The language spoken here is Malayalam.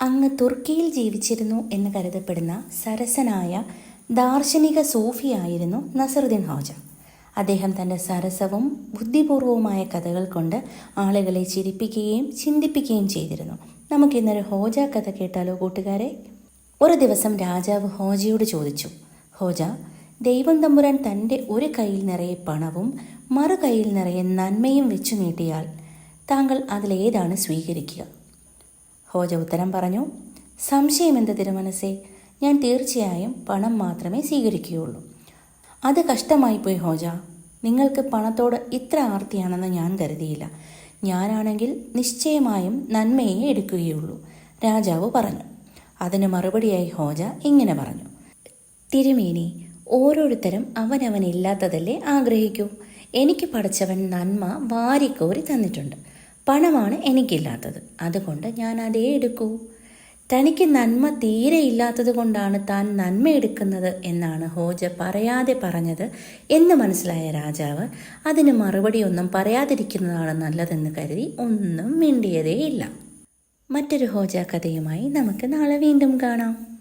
അങ്ങ് തുർക്കിയിൽ ജീവിച്ചിരുന്നു എന്ന് കരുതപ്പെടുന്ന സരസനായ ദാർശനിക സൂഫിയായിരുന്നു നസറുദ്ദീൻ ഹോജ അദ്ദേഹം തന്റെ സരസവും ബുദ്ധിപൂർവവുമായ കഥകൾ കൊണ്ട് ആളുകളെ ചിരിപ്പിക്കുകയും ചിന്തിപ്പിക്കുകയും ചെയ്തിരുന്നു. നമുക്കിന്നൊരു ഹോജ കഥ കേട്ടാലോ കൂട്ടുകാരെ? ഒരു ദിവസം രാജാവ് ഹോജയോട് ചോദിച്ചു ഹോജ ദൈവം തമ്പുരാൻ തന്റെ ഒരു കയ്യിൽ നിറയെ പണവും മറു കയ്യിൽ നിറയെ നന്മയും വെച്ചു നീട്ടിയാൽ താങ്കൾ അതിലേതാണ് സ്വീകരിക്കുക? ഹോജ ഉത്തരം പറഞ്ഞു സംശയം സംശയമെന്ത് തിരുമനസേ? ഞാൻ തീർച്ചയായും പണം മാത്രമേ സ്വീകരിക്കുകയുള്ളൂ. അത് കഷ്ടമായി പോയി ഹോജ. നിങ്ങൾക്ക് പണത്തോട് ഇത്ര ആർത്തിയാണെന്ന് ഞാൻ കരുതിയില്ല. ഞാനാണെങ്കിൽ നിശ്ചയമായും നന്മയെ എടുക്കുകയുള്ളൂ രാജാവ് പറഞ്ഞു. അതിന് മറുപടിയായി ഹോജ ഇങ്ങനെ പറഞ്ഞു. തിരുമേനി ഓരോരുത്തരും അവനവനില്ലാത്തതല്ലേ ആഗ്രഹിക്കൂ? എനിക്ക് പഠിച്ചവൻ നന്മ വാരിക്കോരി തന്നിട്ടുണ്ട്. പണമാണ് എനിക്കില്ലാത്തത്. അതുകൊണ്ട് ഞാൻ അതേ എടുക്കൂ. തനിക്ക് നന്മ തീരെ ഇല്ലാത്തത് കൊണ്ടാണ് താൻ നന്മ എടുക്കുന്നത് എന്നാണ് ഹോജ പറയാതെ പറഞ്ഞത് എന്ന് മനസ്സിലായ രാജാവ്. അതിന് മറുപടി ഒന്നും പറയാതിരിക്കുന്നതാണ് നല്ലതെന്ന് കരുതി ഒന്നും മിണ്ടിയതേയില്ല. മറ്റൊരു ഹോജ കഥയുമായി നമുക്ക് നാളെ വീണ്ടും കാണാം.